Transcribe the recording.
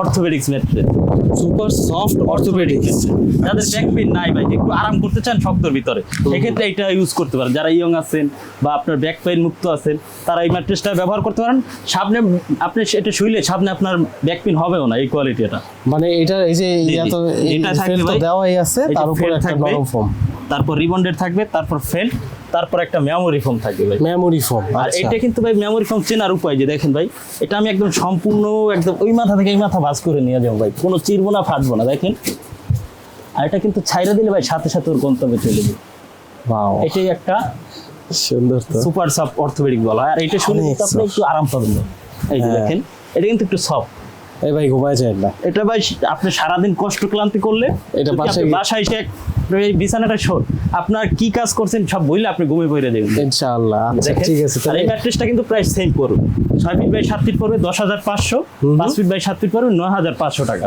Orthopaedics mattress super soft orthopaedics. যাদের back pain নাই ভাই একটু আরাম করতে চান শক্তর ভিতরে এক্ষেত্রে এটা ইউজ করতে পারেন। যারা ইয়ং আছেন বা আপনার ব্যাক পেইন মুক্ত আছেন তারা এই ম্যাট্রেসটা ব্যবহার করতে পারেন। সামনে আপনি এটা শুইলে সামনে আপনার ব্যাক পেইন হবেও না এই কোয়ালিটি এটা মানে এটা এই যে এত এটা থাকবে। দেওয়াই আছে তার উপর একটা নরম ফোম তারপর রিবন্ডেড থাকবে তারপর ফেল্ট তারপর একটা মেমোরি ফোম থাকবে ভাই। মেমোরি ফোম আর আচ্ছা। এটা কিন্তু ভাই মেমোরি ফোম চেনার উপায় যে দেখেন ভাই এটা আমি একদম সম্পূর্ণ একদম ওই মাথা থেকে এই মাথা ভাঁজ করে নিয়ে যাব ভাই। কোনো চিরবো না ফাটবো না দেখেন। আর এটা কিন্তু ছাইরা দিলে ভাই সাথে সাথে ওর গন্তব্যে চলে যাবে ওয়াও এটাই একটা সুন্দর সুপার সফট অর্থোপেডিক বলা। আর এটা শুনে আপনি একটু আরাম পাবেন এই যে হ্যাঁ। দেখেন এটা কিন্তু একটু সফট এই ভাই ঘুমায় যায় না। এটা ভাই আপনি সারাদিন কষ্ট ক্লান্তি করলে এটা বাসায় বাসায় এসে এক- এই বিছানাটা শোন আপনার কি কাজ করছেন সব বইলে আপনি ঘুমে পড়ে দেবেন ইনশাআল্লাহ। আচ্ছা ঠিক আছে তাহলে এই ম্যাট্রেসটা কিন্তু প্রাইস সেম করুন ছয় ফিট বাই সাত ফিট পড়বে দশ হাজার পাঁচশো। পাঁচ ফিট বাই সাত ফিট পড়বে নয় হাজার পাঁচশো টাকা।